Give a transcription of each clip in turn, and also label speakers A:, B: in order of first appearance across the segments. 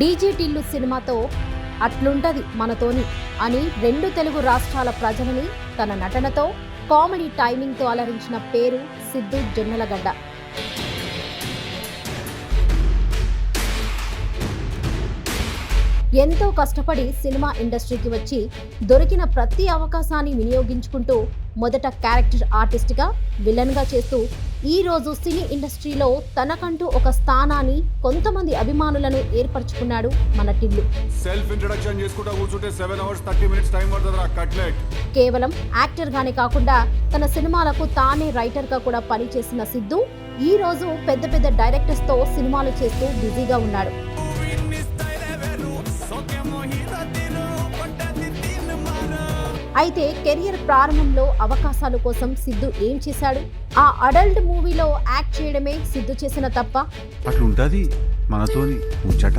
A: డీజీటిల్లు సినిమాతో అట్లుంటది మనతోని అని రెండు తెలుగు రాష్ట్రాల ప్రజలని తన నటనతో కామెడీ టైమింగ్తో అలరించిన పేరు సిద్ధు జొన్నలగడ్డ. ఎంతో కష్టపడి సినిమా ఇండస్ట్రీకి వచ్చి దొరికిన ప్రతి అవకాశాన్ని వినియోగించుకుంటూ మొదట క్యారెక్టర్ ఆర్టిస్ట్గా విలన్గా చేస్తూ ఈ రోజు సినీ ఇండస్ట్రీలో తనకంటూ ఒక స్థానాన్ని కొంతమంది అభిమానులను ఏర్పరచుకున్నాడు మన టిల్లు.
B: సెల్ఫ్ ఇంట్రడక్షన్ చేసుకుంటా కూర్చుంటే అవర్స్ మినిట్స్ టైం కట్లెట్
A: కేవలం యాక్టర్గానే కాకుండా తన సినిమాలకు తానే రైటర్గా కూడా పనిచేసిన సిద్ధు ఈ రోజు పెద్ద పెద్ద డైరెక్టర్స్తో సినిమాలు చేస్తూ బిజీగా ఉన్నాడు. అయితే కెరియర్ ప్రారంభంలో అవకాశాల కోసం సిద్ధు ఏం చేశాడు? ఆ అడల్ట్ మూవీలో యాక్ట్ చేయడమే సిద్ధు చేసిన తప్ప?
B: అట్లుంటది మనతోని ముచ్చట.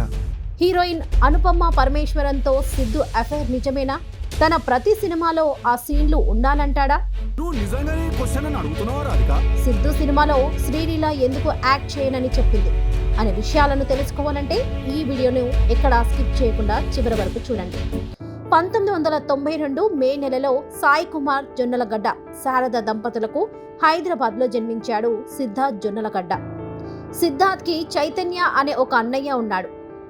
A: హీరోయిన్ అనుపమ పరమేశ్వరంతో సిద్ధు అఫైర్ నిజమేనా? తన ప్రతి సినిమాలో ఆ సీన్లు ఉండాలంటాడా?
B: నువ్వు నిజంగానే క్వశ్చన్ అని అడుగుతున్నావా రాధిక?
A: సిద్ధు సినిమాలో శ్రీలీల ఎందుకు యాక్ట్ చేయనని చెప్పింది. అనే విషయాలను తెలుసుకోవాలంటే ఈ వీడియోను ఎక్కడా స్కిప్ చేయకుండా చివరి వరకు చూడండి. పంతొమ్మిది వందల తొంభై రెండు మే నెలలో సాయి కుమార్ జొన్నలగడ్డ శారద దంపతులకు హైదరాబాద్లో జన్మించాడు సిద్ధార్థ్ జొన్నలగడ్డ. సిద్ధార్థ్కి చైతన్య అనే ఒక అన్నయ్య ఉన్నాడు.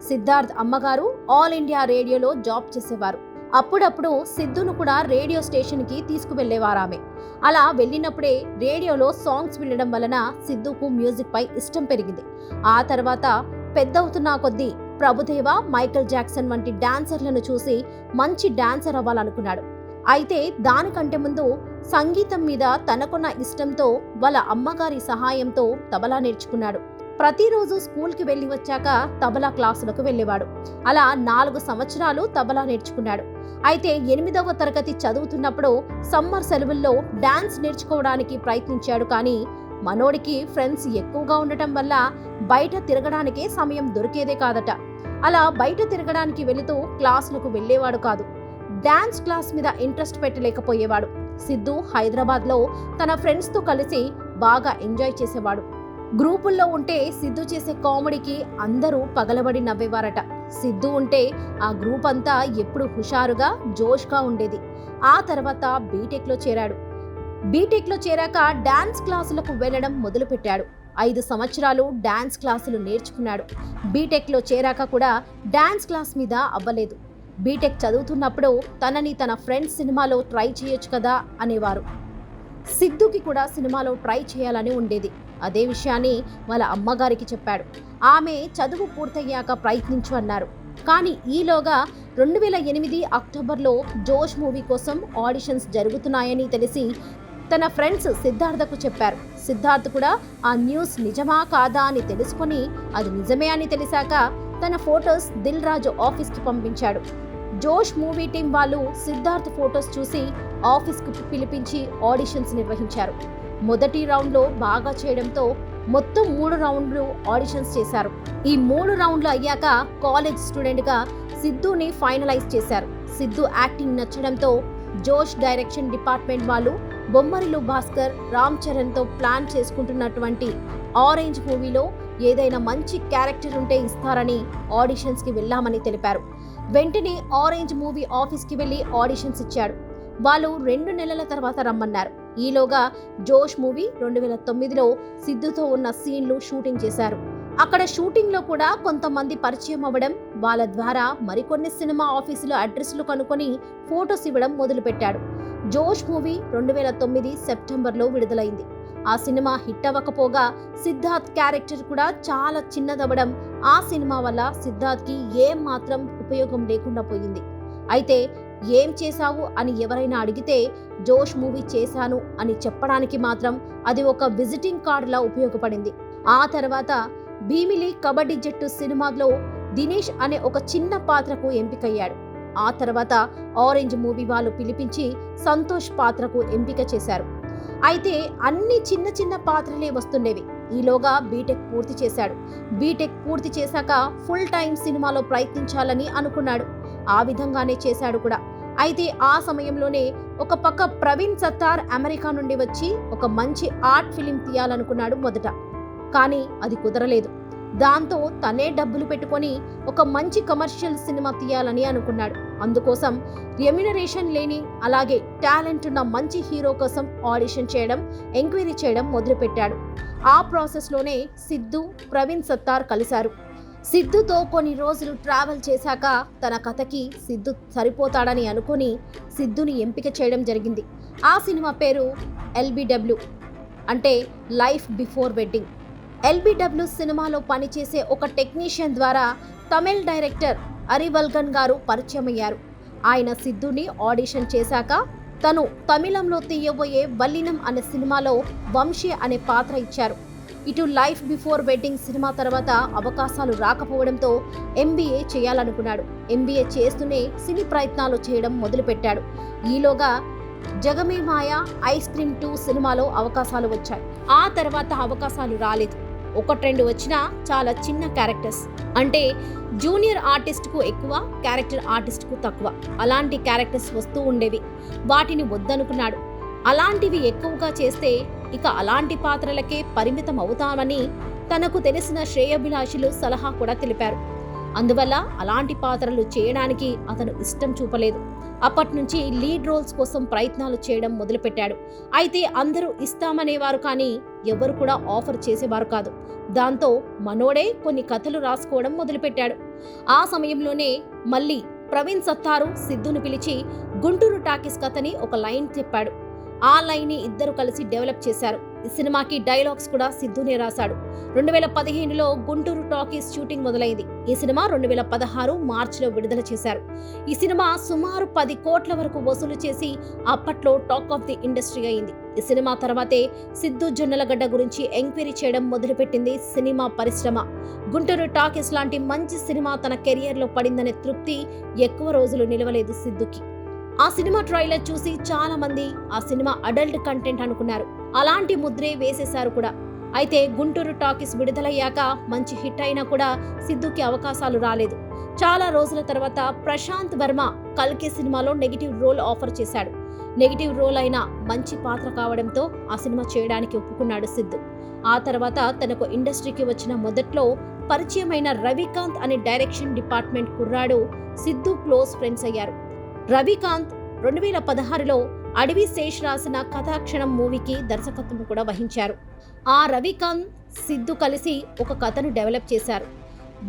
A: సిద్ధార్థ్ అమ్మగారు ఆల్ ఇండియా రేడియోలో జాబ్ చేసేవారు. అప్పుడప్పుడు సిద్ధును కూడా రేడియో స్టేషన్కి తీసుకువెళ్ళేవారు ఆమె అలా వెళ్ళినప్పుడే రేడియోలో సాంగ్స్ వినడం వలన సిద్ధుకు మ్యూజిక్ పై ఇష్టం పెరిగింది. ఆ తర్వాత పెద్దవుతున్న కొద్దీ ప్రభుదేవ మైకేల్ జాక్సన్ వంటి డాన్సర్లను చూసి మంచి డాన్సర్ అవ్వాలనుకున్నాడు. అయితే దానికంటే ముందు సంగీతం మీద తనకున్న ఇష్టంతో వాళ్ళ అమ్మగారి సహాయంతో తబలా నేర్చుకున్నాడు. ప్రతిరోజు స్కూల్కి వెళ్ళి వచ్చాక తబలా క్లాసులకు వెళ్ళేవాడు. అలా నాలుగు సంవత్సరాలు తబలా నేర్చుకున్నాడు. అయితే ఎనిమిదవ తరగతి చదువుతున్నప్పుడు సమ్మర్ సెలవుల్లో డాన్స్ నేర్చుకోవడానికి ప్రయత్నించాడు కానీ మనోడికి ఫ్రెండ్స్ ఎక్కువగా ఉండటం వల్ల బయట తిరగడానికే సమయం దొరికేదే కాదట. అలా బయట తిరగడానికి వెళుతూ క్లాసులకు వెళ్ళేవాడు కాదు. డాన్స్ క్లాస్ మీద ఇంట్రెస్ట్ పెట్టలేకపోయేవాడు. సిద్ధు హైదరాబాద్లో తన ఫ్రెండ్స్తో కలిసి బాగా ఎంజాయ్ చేసేవాడు. గ్రూపుల్లో ఉంటే సిద్ధు చేసే కామెడీకి అందరూ పగలబడి నవ్వేవారట. సిద్ధు ఉంటే ఆ గ్రూప్ అంతా ఎప్పుడు హుషారుగా జోష్గా ఉండేది. ఆ తర్వాత బీటెక్లో చేరాడు. బీటెక్లో చేరాక డాన్స్ క్లాసులకు వెళ్ళడం మొదలుపెట్టాడు. ఐదు సంవత్సరాలు డాన్స్ క్లాసులు నేర్చుకున్నాడు. బీటెక్లో చేరాక కూడా డాన్స్ క్లాస్ మీద అవ్వలేదు. బీటెక్ చదువుతున్నప్పుడు తనని తన ఫ్రెండ్స్ సినిమాలో ట్రై చేయొచ్చు కదా అనేవారు. సిద్ధుకి కూడా సినిమాలో ట్రై చేయాలని ఉండేది. అదే విషయాన్ని వాళ్ళ అమ్మగారికి చెప్పాడు. ఆమె చదువు పూర్తయ్యాక ప్రయత్నించు అన్నారు. కానీ ఈలోగా రెండు వేల ఎనిమిది అక్టోబర్లో జోష్ మూవీ కోసం ఆడిషన్స్ జరుగుతున్నాయని తెలిసి తన ఫ్రెండ్స్ సిద్ధార్థకు చెప్పారు. సిద్ధార్థ్ కూడా ఆ న్యూస్ నిజమా కాదా అని తెలుసుకుని అది నిజమే అని తెలిసాక తన ఫొటోస్ దిల్ రాజు ఆఫీస్కి పంపించాడు. జోష్ మూవీ టీం వాళ్ళు సిద్ధార్థ్ ఫొటోస్ చూసి ఆఫీస్కు పిలిపించి ఆడిషన్స్ నిర్వహించారు. మొదటి రౌండ్లో బాగా చేయడంతో మొత్తం మూడు రౌండ్లు ఆడిషన్స్ చేశారు. ఈ మూడు రౌండ్లు అయ్యాక కాలేజ్ స్టూడెంట్గా సిద్ధుని ఫైనలైజ్ చేశారు. సిద్ధు యాక్టింగ్ నచ్చడంతో జోష్ డైరెక్షన్ డిపార్ట్మెంట్ వాళ్ళు బొమ్మరిలు భాస్కర్ రామ్ చరణ్తో ప్లాన్ చేసుకుంటున్నటువంటి ఆరెంజ్ మూవీలో ఏదైనా మంచి క్యారెక్టర్ ఉంటే ఇస్తారని ఆడిషన్స్కి వెళ్ళామని తెలిపారు. వెంటనే ఆరెంజ్ మూవీ ఆఫీస్కి వెళ్ళి ఆడిషన్స్ ఇచ్చాడు. వాళ్ళు రెండు నెలల తర్వాత రమ్మన్నారు. ఈలోగా జోష్ మూవీ రెండు వేల తొమ్మిదిలో సిద్ధుతో ఉన్న సీన్లు షూటింగ్ చేశారు. అక్కడ షూటింగ్లో కూడా కొంతమంది పరిచయం అవ్వడం వాళ్ళ ద్వారా మరికొన్ని సినిమా ఆఫీసుల అడ్రస్లు కనుక్కొని ఫొటోస్ ఇవ్వడం మొదలుపెట్టాడు. జోష్ మూవీ రెండు వేల తొమ్మిది సెప్టెంబర్లో విడుదలైంది. ఆ సినిమా హిట్ అవ్వకపోగా సిద్ధార్థ్ క్యారెక్టర్ కూడా చాలా చిన్నదవ్వడం ఆ సినిమా వల్ల సిద్ధార్థ్కి ఏం మాత్రం ఉపయోగం లేకుండా పోయింది. అయితే ఏం చేశావు? అని ఎవరైనా అడిగితే జోష్ మూవీ చేశాను అని చెప్పడానికి మాత్రం అది ఒక విజిటింగ్ కార్డులా ఉపయోగపడింది. ఆ తర్వాత భీమిలి కబడ్డీ జట్టు సినిమాలో దినేష్ అనే ఒక చిన్న పాత్రకు ఎంపికయ్యాడు. ఆ తర్వాత ఆరెంజ్ మూవీ వాళ్ళు పిలిపించి సంతోష్ పాత్రకు ఎంపిక చేశారు. అయితే అన్ని చిన్న చిన్న పాత్రలే వస్తుండేవి. ఈలోగా బీటెక్ పూర్తి చేశాడు. బీటెక్ పూర్తి చేశాక ఫుల్ టైం సినిమాలో ప్రయత్నించాలని అనుకున్నాడు. ఆ విధంగానే చేశాడు కూడా. అయితే ఆ సమయంలోనే ఒక పక్క ప్రవీణ్ సత్తార్ అమెరికా నుండి వచ్చి ఒక మంచి ఆర్ట్ ఫిలిం తీయాలనుకున్నాడు మొదట. కానీ అది కుదరలేదు. దాంతో తనే డబ్బులు పెట్టుకొని ఒక మంచి కమర్షియల్ సినిమా తీయాలని అనుకున్నాడు. అందుకోసం రెమ్యునరేషన్ లేని అలాగే టాలెంట్ ఉన్న మంచి హీరో కోసం ఆడిషన్ చేయడం ఎంక్వైరీ చేయడం మొదలుపెట్టాడు. ఆ ప్రాసెస్లోనే సిద్ధు ప్రవీణ్ సత్తార్ కలిశారు. సిద్ధుతో కొన్ని రోజులు ట్రావెల్ చేశాక తన కథకి సిద్ధు సరిపోతాడని అనుకుని సిద్ధుని ఎంపిక చేయడం జరిగింది. ఆ సినిమా పేరు ఎల్బిడబ్ల్యూ అంటే లైఫ్ బిఫోర్ వెడ్డింగ్. ఎల్బిడబ్ల్యూ సినిమాలో పనిచేసే ఒక టెక్నీషియన్ ద్వారా తమిళ్ డైరెక్టర్ అరివల్గన్ గారు పరిచయమయ్యారు. ఆయన సిద్ధుని ఆడిషన్ చేశాక తను తమిళంలో తీయబోయే వల్లినం అనే సినిమాలో వంశీ అనే పాత్ర ఇచ్చారు. ఇటు లైఫ్ బిఫోర్ వెడ్డింగ్ సినిమా తర్వాత అవకాశాలు రాకపోవడంతో ఎంబీఏ చేయాలనుకున్నాడు. ఎంబీఏ చేస్తూనే సినీ ప్రయత్నాలు చేయడం మొదలుపెట్టాడు. ఈలోగా జగమే మాయ ఐస్ క్రీమ్ టూ సినిమాలో అవకాశాలు వచ్చాయి. ఆ తర్వాత అవకాశాలు రాలేదు. ఒకటి రెండు వచ్చినా చాలా చిన్న క్యారెక్టర్స్ అంటే జూనియర్ ఆర్టిస్ట్కు ఎక్కువ క్యారెక్టర్ ఆర్టిస్ట్కు తక్కువ. అలాంటి క్యారెక్టర్స్ వస్తూ ఉండేవి. వాటిని వద్దనుకున్నాడు. అలాంటివి ఎక్కువగా చేస్తే ఇక అలాంటి పాత్రలకే పరిమితం అవుతామని తనకు తెలిసిన శ్రేయభిలాషులు సలహా కూడా తెలిపారు. అందువల్ల అలాంటి పాత్రలు చేయడానికి అతను ఇష్టం చూపలేదు. అప్పటి నుంచి లీడ్ రోల్స్ కోసం ప్రయత్నాలు చేయడం మొదలుపెట్టాడు. అయితే అందరూ ఇస్తామనేవారు కానీ ఎవరు కూడా ఆఫర్ చేసేవారు కాదు. దాంతో మనోడే కొన్ని కథలు రాసుకోవడం మొదలుపెట్టాడు. ఆ సమయంలోనే మళ్ళీ ప్రవీణ్ సత్తారు సిద్ధును పిలిచి గుంటూరు టాకీస్ కథని ఒక లైన్ చెప్పాడు. ఆ లైన్ని ఇద్దరు కలిసి డెవలప్ చేశారు. ఈ సినిమాకి డైలాగ్స్ కూడా సిద్ధునే రాశాడు. రెండు వేల పదిహేనులో గుంటూరు టాకీస్ షూటింగ్ మొదలైంది. ఈ సినిమా రెండు వేల పదహారు మార్చిలో విడుదల చేశారు. ఈ సినిమా సుమారు పది కోట్ల వరకు వసూలు చేసి అప్పట్లో టాక్ ఆఫ్ ది ఇండస్ట్రీ అయింది. ఈ సినిమా తర్వాతే సిద్ధు జొన్నలగడ్డ గురించి ఎంక్వైరీ చేయడం మొదలుపెట్టింది సినిమా పరిశ్రమ. గుంటూరు టాకీస్ లాంటి మంచి సినిమా తన కెరియర్లో పడిందనే తృప్తి ఎక్కువ రోజులు నిలవలేదు సిద్ధుకి. ఆ సినిమా ట్రైలర్ చూసి చాలా మంది ఆ సినిమా అడల్ట్ కంటెంట్ అనుకున్నారు. అలాంటి ముద్రే వేసేశారు కూడా. అయితే గుంటూరు టాకీస్ విడుదలయ్యాక మంచి హిట్ అయినా కూడా సిద్ధుకి అవకాశాలు రాలేదు. చాలా రోజుల తర్వాత ప్రశాంత్ వర్మ కల్కి సినిమాలో నెగిటివ్ రోల్ ఆఫర్ చేశాడు. నెగిటివ్ రోల్ అయినా మంచి పాత్ర కావడంతో ఆ సినిమా చేయడానికి ఒప్పుకున్నాడు సిద్ధు. ఆ తర్వాత తనకు ఇండస్ట్రీకి వచ్చిన మొదట్లో పరిచయమైన రవికాంత్ అనే డైరెక్షన్ డిపార్ట్మెంట్ కుర్రాడు సిద్ధు క్లోజ్ ఫ్రెండ్స్ అయ్యారు. రవికాంత్ రెండు వేల పదహారులో అడవి శేష్ రాసిన కథాక్షణం మూవీకి దర్శకత్వం కూడా వహించారు. ఆ రవికాంత్ సిద్ధు కలిసి ఒక కథను డెవలప్ చేశారు.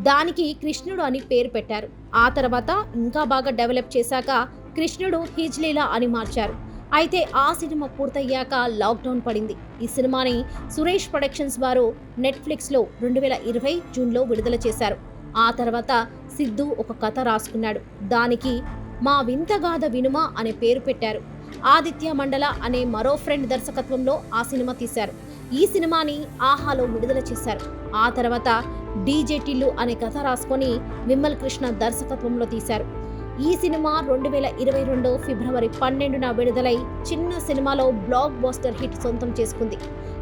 A: దానికి కృష్ణుడు అని పేరు పెట్టారు. ఆ తర్వాత ఇంకా బాగా డెవలప్ చేశాక కృష్ణుడు హిజ్లీలా అని మార్చారు. అయితే ఆ సినిమా పూర్తయ్యాక లాక్డౌన్ పడింది. ఈ సినిమాని సురేష్ ప్రొడక్షన్స్ వారు నెట్ఫ్లిక్స్లో రెండు వేల ఇరవై జూన్లో విడుదల చేశారు. ఆ తర్వాత సిద్ధు ఒక కథ రాసుకున్నాడు. దానికి మా వింతగాథ వినుమ అనే పేరు పెట్టారు. ఆదిత్య మండల అనే మరో ఫ్రెండ్ దర్శకత్వంలో ఆ సినిమా తీశారు. ఈ సినిమాని ఆహాలో విడుదల చేశారు. ఆ తర్వాత డీజే టిల్లు అనే కథ రాసుకొని విమల్ కృష్ణ దర్శకత్వంలో తీశారు. ఈ సినిమా రెండు వేల ఇరవై రెండు ఫిబ్రవరి పన్నెండున విడుదలై చిన్న సినిమాలో బ్లాక్ బాస్టర్ హిట్ సొంతం చేసుకుంది.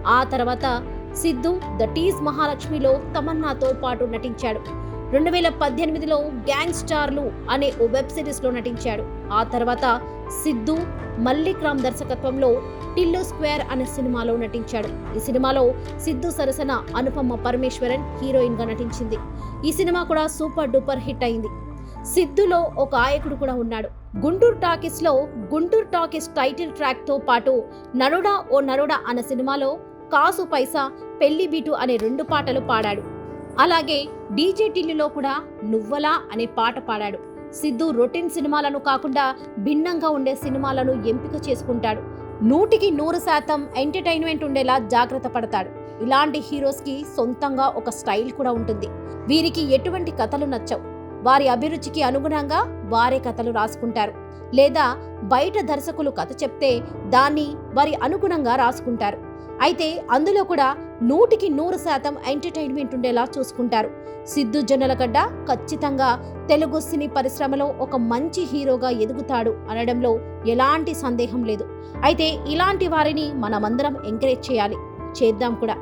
A: ఆ తర్వాత సిద్ధు ద టీజ్ మహాలక్ష్మిలో తమన్నాతో పాటు నటించాడు. రెండు వేల పద్దెనిమిదిలో గ్యాంగ్ స్టార్లు అనే ఓ వెబ్ సిరీస్లో నటించాడు. ఆ తర్వాత సిద్ధు మల్లిక్ రామ్ దర్శకత్వంలో టిల్లు స్క్వేర్ అనే సినిమాలో నటించాడు. ఈ సినిమాలో సిద్ధు సరసన అనుపమ పరమేశ్వరన్ హీరోయిన్గా నటించింది. ఈ సినిమా కూడా సూపర్ డూపర్ హిట్ అయింది. సిద్ధులో ఒక ఆయకుడు కూడా ఉన్నాడు. గుంటూరు టాకీస్లో గుంటూరు టాకీస్ టైటిల్ ట్రాక్తో పాటు నరుడా ఓ నరుడా అనే సినిమాలో కాసు పైసా పెళ్ళి బీటు అనే రెండు పాటలు పాడాడు. అలాగే డీజే టిల్లులో కూడా నువ్వలా అనే పాట పాడాడు. సిద్ధు రొటీన్ సినిమాలను కాకుండా భిన్నంగా ఉండే సినిమాలను ఎంపిక చేసుకుంటాడు. నూటికి నూరు శాతం ఎంటర్టైన్మెంట్ ఉండేలా జాగ్రత్త పడతాడు. ఇలాంటి హీరోస్కి సొంతంగా ఒక స్టైల్ కూడా ఉంటుంది. వీరికి ఎటువంటి కథలు నచ్చవు. వారి అభిరుచికి అనుగుణంగా వారే కథలు రాసుకుంటారు. లేదా బయట దర్శకులు కథ చెప్తే దాన్ని వారి అనుగుణంగా రాసుకుంటారు. అయితే అందులో కూడా నూటికి నూరు శాతం ఎంటర్టైన్మెంట్ ఉండేలా చూసుకుంటారు. సిద్ధు జొన్నలగడ్డ ఖచ్చితంగా తెలుగు సినీ పరిశ్రమలో ఒక మంచి హీరోగా ఎదుగుతాడు అనడంలో ఎలాంటి సందేహం లేదు. అయితే ఇలాంటి వారిని మనమందరం ఎంకరేజ్ చేయాలి. చేద్దాం కూడా.